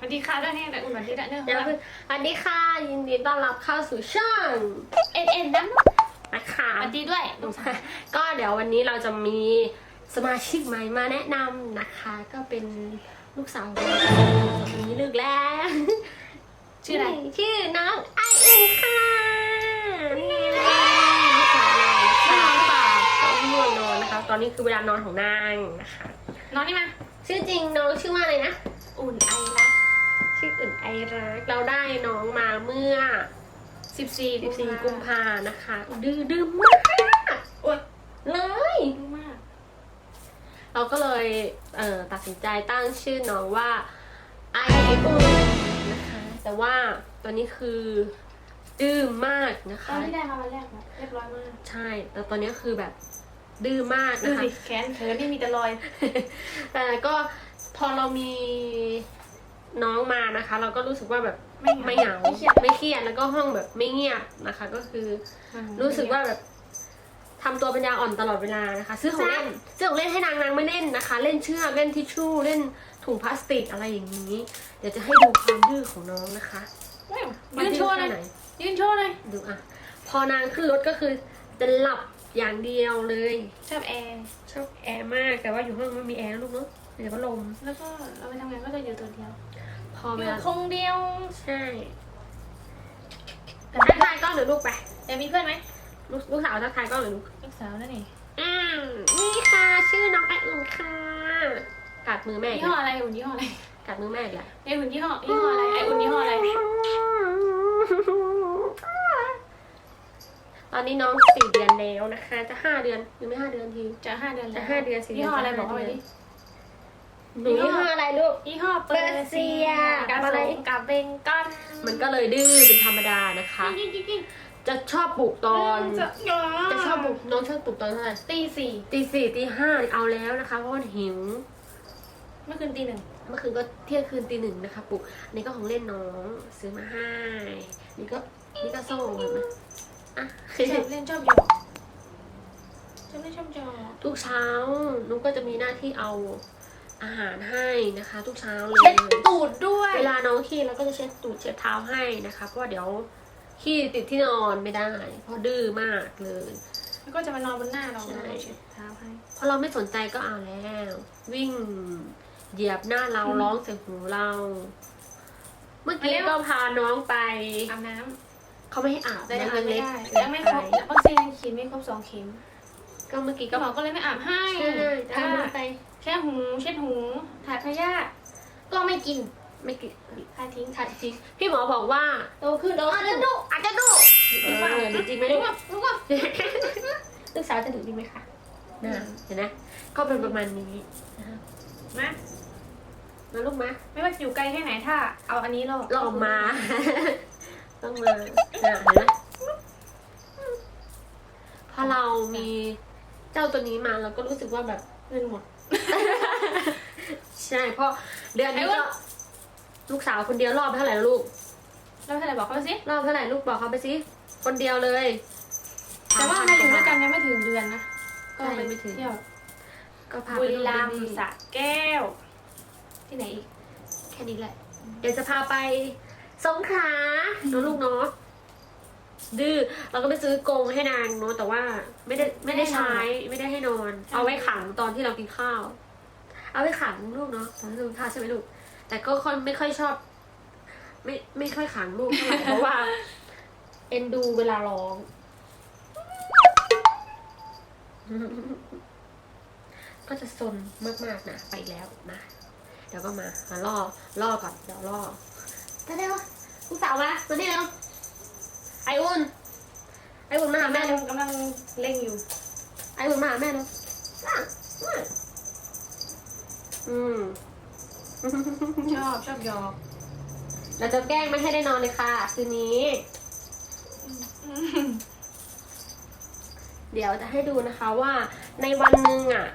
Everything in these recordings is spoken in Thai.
สวัสดีค่ะด้วยเนี่ยแต่อุ่นสวัสดีด้วยเนี่ยเดี๋ยวคือสวัสดีค่ะยินดีต้อนรับเข้าสู่ช่องเอ็นเอ็นนะนะคะสวัสดีด้วยลูกสาวก็เดี๋ยววันนี้เราจะมีสมาชิกใหม่มาแนะนำนะคะ ก็เป็นลูกสาวของเราคนนี้ลึกแล้ว ชื่ออะไร ชื่อน้องไออึนค่ะนี่ลูกสาวเราค่ะน้องง่วงนอนนะคะ ตอนนี้คือเวลานอนของนางนะคะน้องนี่มาชื่อจริงน้องชื่อว่าอะไรนะ อุ่นไอรัก ชื่ออื่นไอรักเราได้น้องมาเมื่อสิบสี่14 กุมภานะคะ ดื้อดื้อมากโอ๊ยเลยดูมาก เราก็เลยเอ่อตัดสินใจตั้งชื่อน้องว่าไออุ่นนะคะ แต่ว่าตอนนี้คือดื้อมากนะตอคะ นที่ได้มาวันแรกนะเรียบร้อยมากใช่ แต่ตอนนี้คือแบบดื้อมากดูนะคะ สิแขนเขินนี่มีแต่รอย แต่ก็พอเรามี น้องมานะคะ เราก็รู้สึกว่าแบบไม่ไม่เหเหงางาไม่เครียดไม่เครียดแล้วก็ห้องแบบไม่เงียบนะคะ ก็คือรู้สึกว่าแบบทำตัวปัญญาอ่อนตลอดเวลานะคะ ซื้อของเล่นซื้อของเล่นให้นางนางไม่เล่นนะคะ เล่นเชือกเล่นทิชชู่เล่นถุงพลาสติกอะไรอย่างนี้ เดี๋ยวจะให้ดูความดื้อของน้องนะคะยืนโชว์าเลดื้ยอแค่ไหนยืนโชว์เลยดูอะพอนางขึ้นรถก็คือจะหลับอย่างเดียวเลยชอบแอร์ชอบแอร์มากแต่ว่าอยู่ห้องไม่มีแอร์นะลูกเนาะมีแต่พัดลมแล้วก็เราไปทำงานก็จะอยู่ตัวเดียว พออเวยู่ลาคงเดียว ใช่แต่ทักทายกล้องหน่อยลูกไปแต่มีเพื่อนไหมลูกลูกสาวทักทายกล้องหน่อยลูก ลูกสาวนั่นเองอืมนี่ค่ะ ชื่อน้องไออุ่นค่ะกัดมือแม่อียี่กห้อแล้วอะไรอุ่นยี่ห้ออะไรกัดมือแม่อีกแล้วไออุ่นยี่ห้อยี่ห้ออะไรไออุ่นยี่ห้ออะไรตอนนี้น้องสี่เดือนแล้วนะคะ จะห้าเดือนยังไม่ห้าเดือนที จะห้าเดือนแล้วจะห้าเดือนสี่ยี่ห้ออะไรเดือนบอกเขาไปจะ ห้าเดืดิอนหนูยี่ห้ออะไรลูก ยี่ห้อเปอร์เซียกักับบอะอะไรไรกับเบงกอนมันก็เลยดื้อเป็นธรรมดานะคะกิ๊กกิ๊กกิ๊กจะชอบปลุกตอนจะจะชอบปลุกน้องชอบปลุกตอนเท่าไหร่ตีสี่ตีสี่ตีห้าเอาแล้วนะคะ เพราะว่าหิว เมื่อคืนตีหนึ่งเมื่อคืนก็เที่ยงคืนตีหนึ่งนะคะปลุกอันนี้ก็ของเล่นน้องซื้อมาให้นี่ก็นี่ก็โซ่เห็นไหมอะชอบเล่นชอบหยอกชอบเล่นชอบหยอกทุกเช้านุกก็จะมีหน้าที่เอา อาหารให้นะคะ ทุกเช้าเลเช็ยดตูดด้วย เวลาน้องขี้เราก็จะเช็ดตูดเช็ดเท้าให้นะคะ เพราะว่าเดี๋ยวขี้ติดที่นอนไม่ได้ เพราะดื้อมากเลยแล้วก็จะมานอนบนหน้าเราใช่เช็ดเท้าให้พอเราไม่สนใจก็เอาแล้ว วิ่งเหยียบหน้าเราร้องใส่หูเรา เมื่อกี้ก็พาน้องไปอาบน้เขาไม่ให้อาบำแต่น้ยังองอาบยังไม่เล็กได้ยังไม่ครบวัคซีนยังฉีดไม่ครบสองเข็ม ก็เมื่อกี้ก็ก็หมอก็เลยไม่อาบให้ใช่จะให้น้องไป แค่หูเช็ดหูถ่ายพยาธิก็ไม่กินไม่กี่ถ่ายทิ้งค่ะจริงพี่หมอบอกว่าโตขึ้นโตอาจขึ้จะนดุอาจจะดุจริงป่ะเออจริงไหมรู้ลูกป่ะรู้ป่ะลูกสาวจะดุจริงไหมคะน่าเห็นไหมก็เป็นประมาณนี้นะคะมามาลูกมาไม่ว่าอยู่ไกลแค่ไหนถ้า เอาอันนี้เราเราออกมา ต้องมาน่ะเห็นไหมพอเรามีเจ้าตัวนี้มาเราก็รู้สึกว่าแบบเงินหมด ใช่เพราะเดือนนี้ไอ้ก็วะลูกสาวคนเดียวรอบเท่าไหร่ลูกแล้วเท่าไหร่บอกเขาสิ รอบเท่าไหร่ลูกบอกเขาไปสิ คนเดียวเลย แต่ว่ามาอยู่ด้วยกันยังไม่ถึงเดือนนะใช่ไม่ถึงเที่ยว ก็พาบุไปรีดูรัมนี่ย์สระแก้ว ที่ไหนอีก แค่นี้แหละ เดี๋ยวจะพาไปสงขลาเนอะลูกเนาะ ดื้อ เราก็ไปซื้อกรงให้นางเนาะแต่ว่าไม่ได้ไม่ได้ใช้ไม่ได้ให้นอน เอาไว้ขังตอนที่เรากินข้าว เอาไว้ขังลูกเนาะตอนที่เรากินข้าวใช่ไหมลูก แต่ก็ค่อยไม่ค่อยชอบ ไม่ไม่ค่อยขังลูกเท่าไหร่เพราะว่า เอ็นดูเวลาร้อง ก็จะซนมากๆนะไปแล้วนะเดี๋ยวก็มามาล่อล่อก่อนเดี๋ยวล่อได้ได้วะลูกสาวมามานี่แล้วไออุ่นไออุ่นมาหาแม่แม่เร็วกำลังเล่งอยู่ ไออุ่นมาหาแม่เร็ว อะอะอืม ชอบชอบหยอกเราจะแกล้งไม่ให้ได้นอนเลยค่ะ คืนนี้ เดี๋ยวจะให้ดูนะคะว่าในวันหนึ่งอะ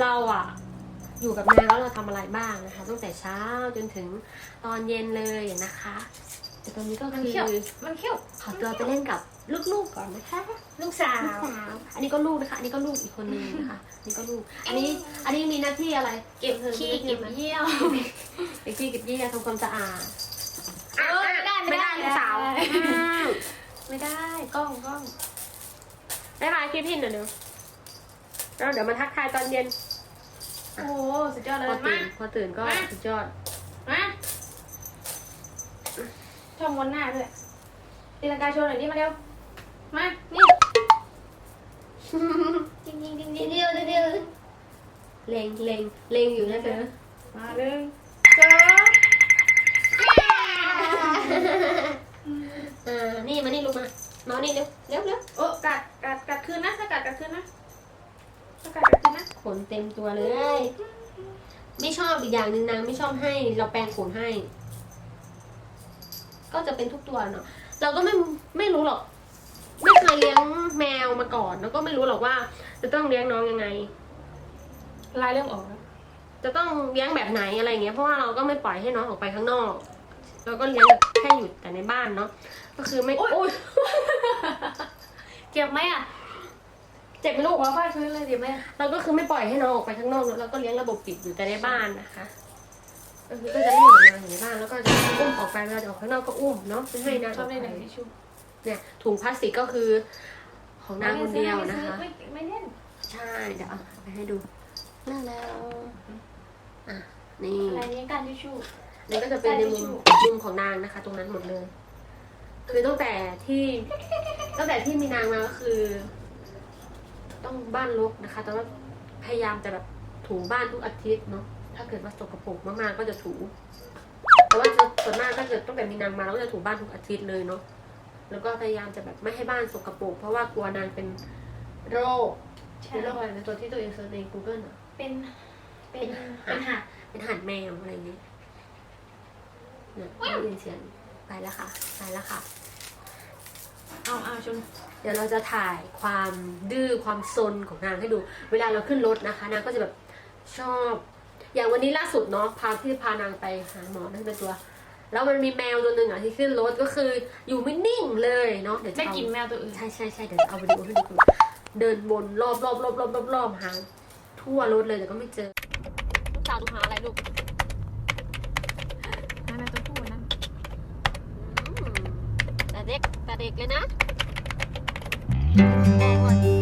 เราอะ อยู่กับนางแล้วเราทำอะไรบ้างนะคะ ตั้งแต่เช้าจนถึงตอนเย็นเลยนะคะ แต่ตอนนี้ก็มันคือเขี้ยวมันเขี้ยวขอตัวไปเล่นกับ ลูกๆก่อนนะคะ ลูกสาลูกวสาว อันนี้ก็ลูกนะคะ อันนี้ก็ลูกอีกคนนึงนะคะอันนี้ก็ลูก อันนี้ อันนี้มีหน้าที่อะไร เก็บขี้เก็บเยี่ยวเก็บขี้เก็บเยี่ยทำความสะอาดเออไม่ได้ไม่ได้ลูกสาวไม่ได้อ้าว ไม่ได้ กล้องกล้องบ๊ายบายพี่พินหน่อยเดี๋ยวแล้วเดี๋ยวมาทักทายตอนเย็น โอ้โหสุดยอดเลพอยตื่มานพอตื่นก็มาสุดยอดมาชอบม้วนหน้าด้วยตีลังกาโชว์หน่อยดิมาเร็ว มานี่จริงจริงจริงจริงเดียวเดียวเลงเลงเลงอยู่นะเธอมาหนึ่งสองอ่านี่มานี่ลูกมามานี่เร็วเร็วเร็วโอ้กัดกัดกัดคืนนะถ้ากัดกัดคืนนะถ้ากัดกัดคืนนะขนเต็มตัวเลย ไม่ชอบอีกอย่างหนึ่งนางไม่ชอบให้เราแปรงขนให้ ก็จะเป็นทุกตัวเนาะเราก็ไม่ไม่รู้หรอก ไม่เคยเลี้ยงแมวมาก่อน แล้วก็ไม่รู้หรอกว่า จะต้องเลี้ยงน้องยังไง ลายเริ่มออกแล้วจะต้องเลี้ยงแบบไหนอะไรเงี้ยเพราะว่าเราก็ไม่ปล่อยให้น้องออกไปข้างนอกเราก็เลี้ยงแบบแค่อยู่แต่ในบ้านเนาะก็คือไม่โอ๊ยเจ็บไหมอะเจ็บไหมลูกหัวฟาดพื้นเลยเจ็บไหมเราก็คือไม่ปล่อยให้น้องออกไปข้างนอกเราก็เลี้ยงระบบปิดอยู่แต่ในบ้านนะคะก็คือก็จะเล่นกับนางอยู่ในบ้านแล้วก็จะอุ้มออกไปเวลาจะออกข้างนอกก็อุ้มเนาะไม่ให้นางชอออบกเล่นไปหนังทิชชู่ เนี่ยถุงพลาสติกก็คือของนางคนเดียวนะคะ ไม่ไม่เล่นใช่เดี๋ยวเอาไปให้ดูน่าแล้วอะนี่อะไรนี้การทิชชู่นี่ก็จะเป็นในมุมมุมของนางนะคะ ตรงนั้นหมดเลย คือตั้งแต่ที่ตั้งแต่ที่มีนางมาก็คือ ต้องบ้านรกนะคะ แต่ว่าพยายามจะแบบถูบ้านทุกอาทิตย์เนาะถ้าเกิดว่าสกปรกมากๆก็จะถูแต่ว่าส่วนมากถ้าเกิดตั้งแต่มีนางมาเราก็จะถูบ้านทุกอาทิตย์เลยเนาะ แล้วก็พยายามจะแบบไม่ให้บ้านสกปรกเพราะว่ากลัวนางเป็นโรคใช่เป็นโรคอะไรนะตัวที่ตัวเองเซิร์ชใน Google อะเป็น เป็น เป็นหัดเป็นหัดแมวอะไรอย่างนี้เนี่ยได้ยินเสียงไปแล้วค่ะไปแล้วค่ะ เอาเอาชนเดี๋ยวเราจะถ่ายความดื้อความซนของนางให้ดู เวลาเราขึ้นรถนะคะ นางก็จะแบบชอบ อย่างวันนี้ล่าสุดเนาะพาที่พานางไปหาหมอนั่นเป็นตัว แล้วมันมีแมวตัวหนึ่งอะที่ขึ้นรถก็คืออยู่ไม่นิ่งเลยเนาะเดี๋ยวจะไม่เอากินแมวตัวอื่นใช่ใช่ใช่เดี๋ยวจะเอาวิดีโอให้ดูเดินวนรอบรอบรอบรอบรอบรอบหาทั่วรถเลยแต่ก็ไม่เจอลูกสาวดูหาอะไรลูกแมวตัวผู้นั่นอืมแต่เด็กแต่เด็กเลยนะโอ้ย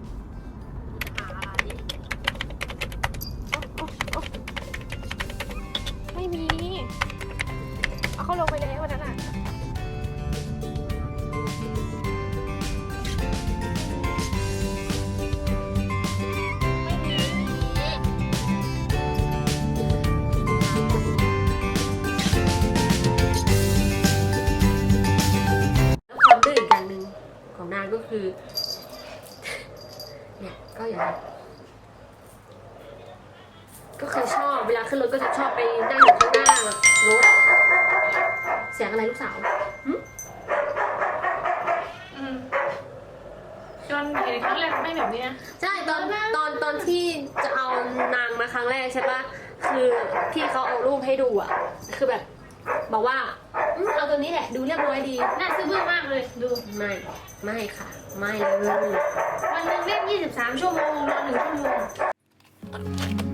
ขึ้นรถก็จะชอบไปนั่งอยู่ข้างหน้ารถเสียงอะไรลูกสาวอืมจนเห็นครั้งแรกไม่แบบนี้นะใช่ตอนตอนตอนที่จะเอานางมาครั้งแรกใช่ปะคือพี่เขาเอารูปให้ดูอะ คือแบบ บอกว่าอืมเอาตัวนี้แหละ ดูเรียบร้อยดี น่าซื้อเบื่อมากเลยดู ไม่ ไม่ค่ะ ไม่เลยวันหนึงเล่น23 ชั่วโมงนอนหนึ่งชั่วโมง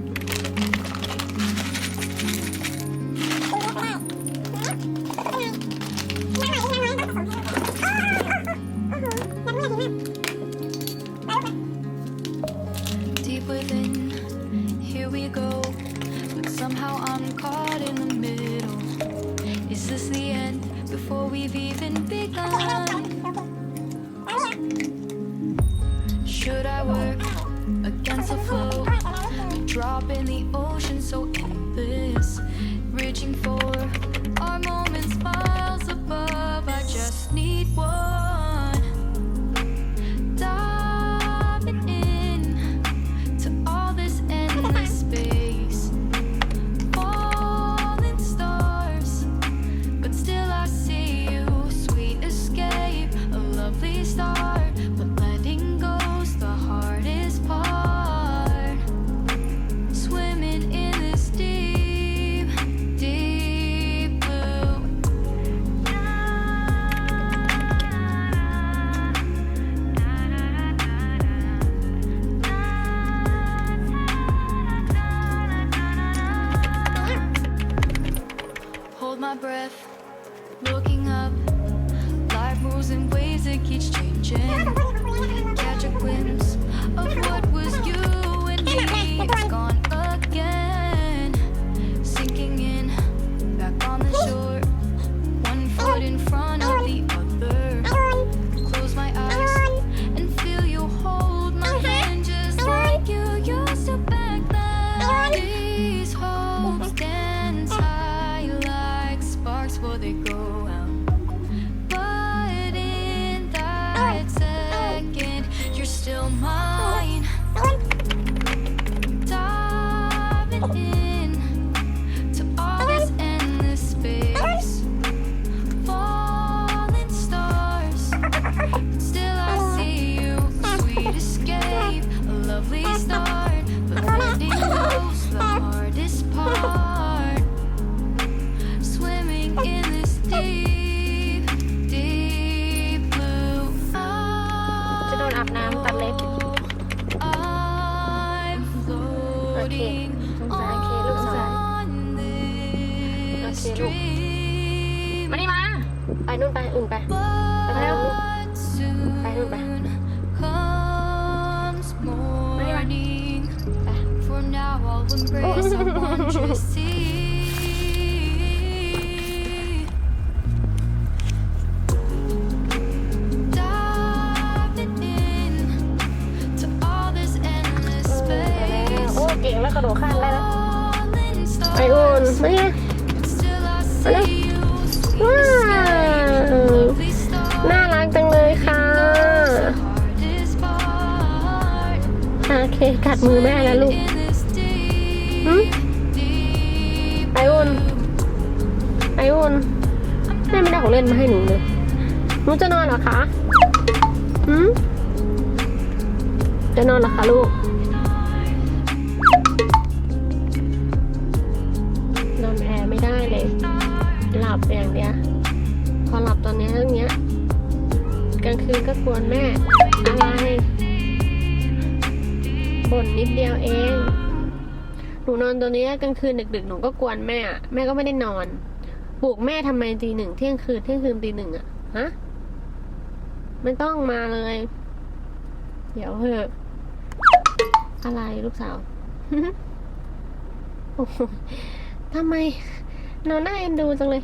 my breath, looking up. Life moves in ways that keeps changing. This Okay, look. dream. มานี่มาไปนู่นไปอุ่นไป But soon Bye, bye, bye. comes bye. morning. Bye. For now, I'll embrace a wondrous sea. Diving in to all this endless โอ้ space. เก่งแล้วกระโดดข้ามได้แล้ว Falling ไปอุ่น stars, ม เนี่ยว้าวน่ารักจังเลยค่ะ โอเค กัดมือแม่แล้วลูก In this deep, หืม deep ไปอุ่นไปอุ่นแม่ไม่ได้ของเล่นมาให้หนูเลยหนูจะนอนเหรอคะหืมจะนอนเหรอคะลูก บอย่างเดียวพอหลับตอนนี้เรื่องเนี้ยกลางคืนก็กวนแม่อะไรบ่นนิดเดียวเองหนูนอนตัวนี้กลางคืนดึกๆหนูก็กวนแม่อะแม่ก็ไม่ได้นอนปลุกแม่ทำไมตีหนึ่งเที่ยงคืนเที่ยงคืนตีหนึ่งอะฮะไม่ต้องมาเลย เดี๋ยวเหอะอะไรลูกสาวโอ้โหทำไมนอนน่าเอ็นดูจังเลย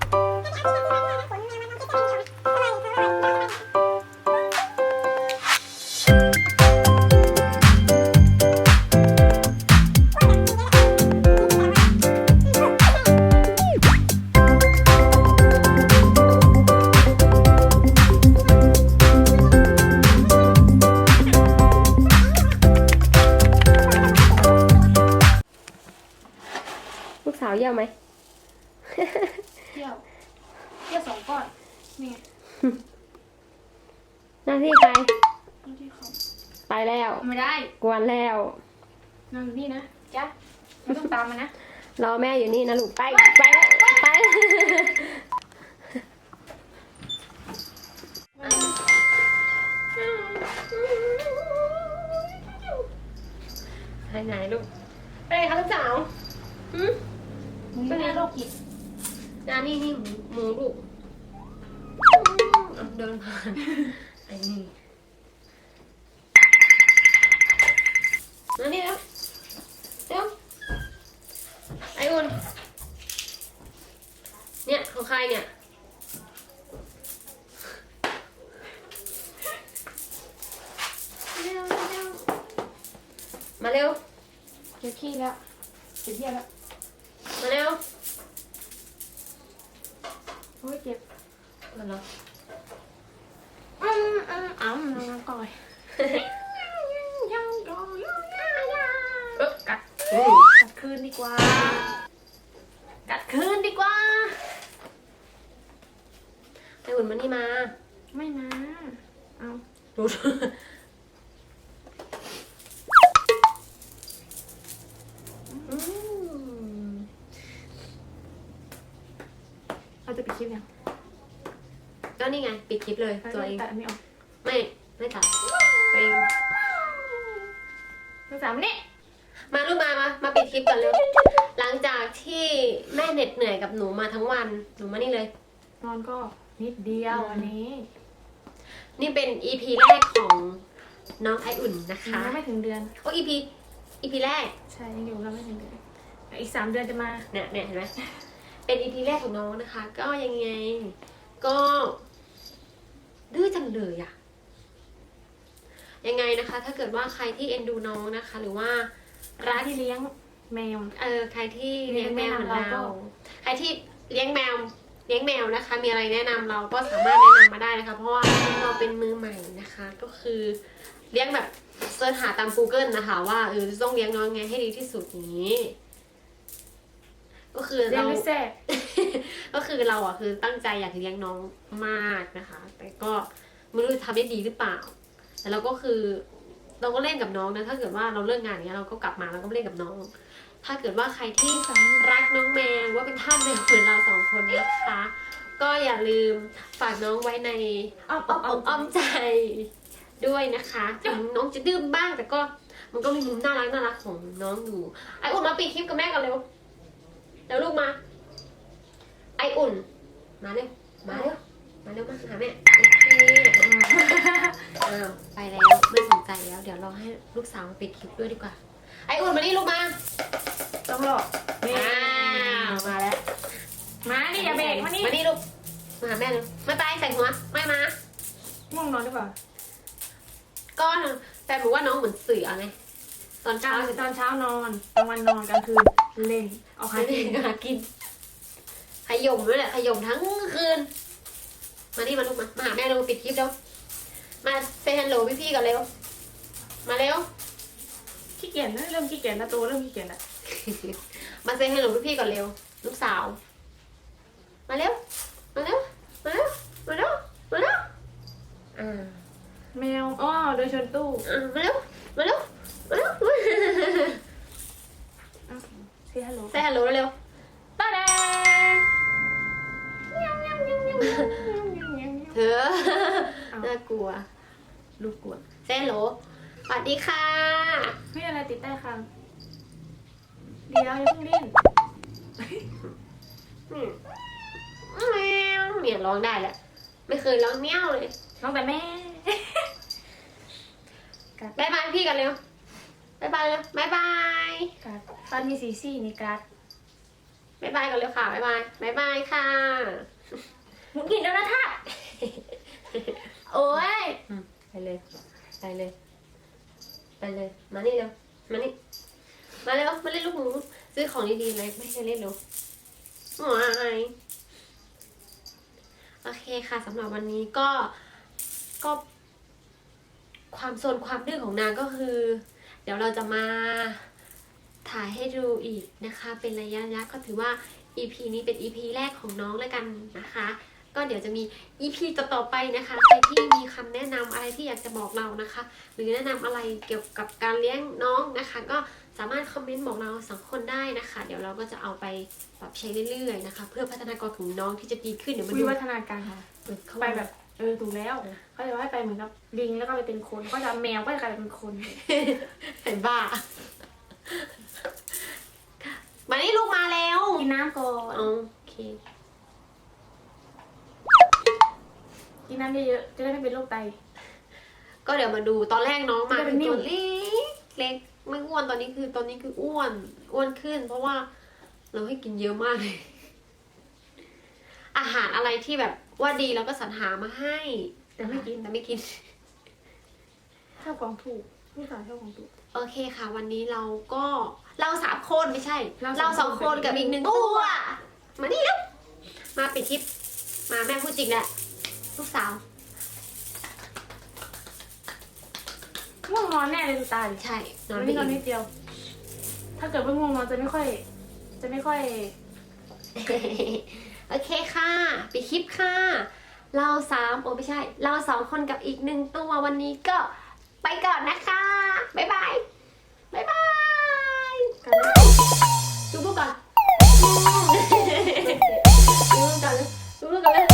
เยี่ยวไหมเที่ยวเที่ยวสองก้อน นี่ไงหน้าที่ใครเอาที่เขาไปแล้ว ไม่ได้ กวนแล้ว นั่งอยู่นี่นะจ้ะไม่ต้องตามมานะ รอแม่อยู่นี่นะลูก ไป ไปแล้วไปไปไหนลูก ไปไหนคะลูกสาวหืม มึงไม่ได้โรคจิตจานี่นี่หมูหมูลูกเอาเดินผ่านไอ้นี่มานี่แล้วเร็วไอ้อุ่นเนี่ยของใครเนี่ย เร็วเร็วมาเร็วเจอขี้แล้วเจ็บเยี่ยวแล้ว มาเร็วโอ้ยเจ็บมาแล้วอืมอืมอ้ำน้องก่อยยังก่อยเออกัดกัดคืนดีกว่า กัดคืนดีกว่าไอ้อุ่นมานี่มา ไม่นะเอา ปิดคลิปเลยตัวเอง ตัดอันนี้ออกไม่ไม่ตัดตัวเองลูกสาวมานี่มาลูกมามามาปิดคลิปก่อนเร็วหลังจากที่แม่เหน็ดเหนื่อยกับหนูมาทั้งวันหนูมานี่เลย นอนก็นิดเดียววันนี้ นี่เป็น EP แรกของน้องไออุ่นนะคะยังไม่ถึงเดือน โอ้ EP EP แรก ใช่ยังอยู่กันไม่ถึงเดือนอีกสามเดือนจะมาเนี่ยเนี่ยเห็นไหมเป็น EP แรกของน้องนะคะ ก็ยังไง ก็ ดื้อจังเลยอะยังไงนะคะ ถ้าเกิดว่าใครที่เอ็นดูน้องนะคะ หรือว่ารักที่เลี้ยงแมว เออใครที่เลี้ยงแมวเหมือนแนะนำเราก็เรา ใครที่เลี้ยงแมวเลี้ยงแมวนะคะ มีอะไรแนะนำเราก็สามารถแนะนำมาได้นะคะ เพราะว่าเราเป็นมือใหม่นะคะ ก็คือเลี้ยงแบบเสิร์ชหาตาม Google นะคะ ว่าเออจะต้องเลี้ยงน้องไงให้ดีที่สุดอย่างนี้ ก็คือเลี้ยงเรา ไม่แซ่บก็คือเราอะคือตั้งใจอยากเลี้ยงน้องมากนะคะ แต่ก็ไม่รู้จะทำได้ดีหรือเปล่า แต่เราก็คือ เราก็เล่นกับน้องนะ ถ้าเกิดว่าเราเลิกงานอย่างเงี้ยเราก็กลับมาเราก็เล่นกับน้อง ถ้าเกิดว่าใครที่รักน้องแมวว่าเป็นท่านแมวเหมือนเราสองคนนะคะ ก็อย่าลืมฝากน้องไว้ในอ้อมอ้อ้ออมมอ้อ้ออมมอ้อมใจด้วยนะคะถึงน้องจะดื้อบ้างแต่ก็มันก็มีมุมน่ารักน่ารักของน้องอยู่ไออุ่นมาปิดคลิปกับแม่กันเร็ว เร็วลูกมา ไออุ่น มาเร็ว มาเร็ว มาเร็วมาหาแม่โอเคอ้าวไปแล้วไม่สนใจแล้ว เดี๋ยวรอให้ลูกสาวมาปิดคลิปด้วยดีกว่า ไออุ่นมานี่ลูกมา ต้องหลอกนี่อ้าวมาแล้ว มาดิอย่าเบรกมานี่มานี่ลูก มาหาแม่เลยไม่ไปใส่หัวไม่มา ง่วงนอนหรือเปล่าก็แต่บอกว่าน้องเหมือนเสือไงตอนกลาเช้างตอนเช้านอนกลางวันนอนกลางคืน เล่นเอาหาหากิกินนหากิน ขยมด้วยแหละขยมทั้งคืน มานี่มาลูกมา มาหาแม่เร็วปิดคลิปเร็วมาเซฮัลโหลพี่ๆกันเร็ว มาเร็ว ขี้เกียจนะเริ่มขี้เกียจนะตัวเริ่มขี้เกียจละมาเซฮัลโหลพี่ๆก่อนเร็ว ลูกสาว มาเร็ว มาเร็ว มาเร็ว มาเร็ว มาเร็วอ่าแมวอ้อเดินชนตู้อ่ามาเร็ว มาเร็ว มาเร็ว เซฮัลโหลเซฮัลโหลเร็วตาแดงเธอน่ากลัว ลูกกลัวเซฮัลโหลสวัสดีค่ะ ไม่อะไรติดใต้คางเดี๋ยวอย่าเพิ่งเล่นอืมแมวเนี่ยร้องได้แหละ ไม่เคยร้องเมี้ยวเลย น้องแต่แม่บายบายพี่กันเร็ว บายบายเร็วบายบายการ์ดฟันมีสีซี่นี่การ์ดบายบายกันเร็วค่ะบายบายบายบายค่ะหมุนกินแล้วนะท่าโอ้ยไปเลยไปเลยไปเลยมานี่เร็วมานี่มาเร็วมาเล่นลูกหมูซื้อของดีๆเลยไม่ให้เล่นเร็วว้ายโอเคค่ะสำหรับวันนี้ก็ก็ ความโซนความดื้อของนางก็คือ เดี๋ยวเราจะมาถ่ายให้ดูอีกนะคะ เป็นระยะๆก็ถือว่า EP นี้เป็น EP แรกของน้องแล้วกันนะคะ ก็เดี๋ยวจะมี EP ต่อๆไปนะคะใครที่มีคำแนะนำอะไรที่อยากจะบอกเรานะคะ หรือแนะนำอะไรเกี่ยวกับการเลี้ยงน้องนะคะ ก็สามารถคอมเมนต์บอกเราสองคนได้นะคะ เดี๋ยวเราก็จะเอาไปปรับใช้เรื่อยๆนะคะ เพื่อพัฒนากรของน้องที่จะดีขึ้นเดี๋ยวมาวิดูวัฒนาการค่ะเข้าไปไปแบแบบบ เออถูกแล้วเขาจะว่าให้ไปเหมือนกับลิงแล้วก็ไปเป็นคนก็จะแมวก็จะกลายเป็นคนเห็นบ้ามานี่ลูกมาแล้วกินน้ำก่อนโอเคกินน้ำเยอะๆจะได้ไม่เป็นโรคไตก็เดี๋ยวมาดูตอนแรกน้องมาจะเป็เป็นนนิ่ตัววเล็กเล็กไม่อ้วนตอนนี้คือตอนนี้คืออ้วนอ้วนขึ้น เพราะว่าเราให้กินเยอะมากเลย อาหารอะไรที่แบบว่าดีเราก็สรรหามาให้ แต่ไม่กินแต่ไม่กิน ชอบของถูกผู้สาวชอบของถูก โอเคค่ะ วันนี้เราก็เราสามคนไม่ใช่ เราสองเราสองคนกับกับอีอีกกหหนึ่นึ่งงตัตัว ว มานี่แล้วมาปิดคลิป มาแม่พูดจริงแหละลูกสาว ง่วงนอนแน่เลยดูตาดิใช่นอนวันไม่นี้นอนอิ่นิมดเดียว ถ้าเกิดว่าง่วงนอนจะไม่ค่อย จะไม่ค่อย โอเคค่ะไปคลิปค่ะ เราสามโอ้ไม่ใช่ เราสองคนกับอีกหนึ่งตัววันนี้ก็ไปก่อนนะคะ บ๊ายบาย บ๊ายบายดูพวกก่อนดูพวกก่อนดูพวกก่อน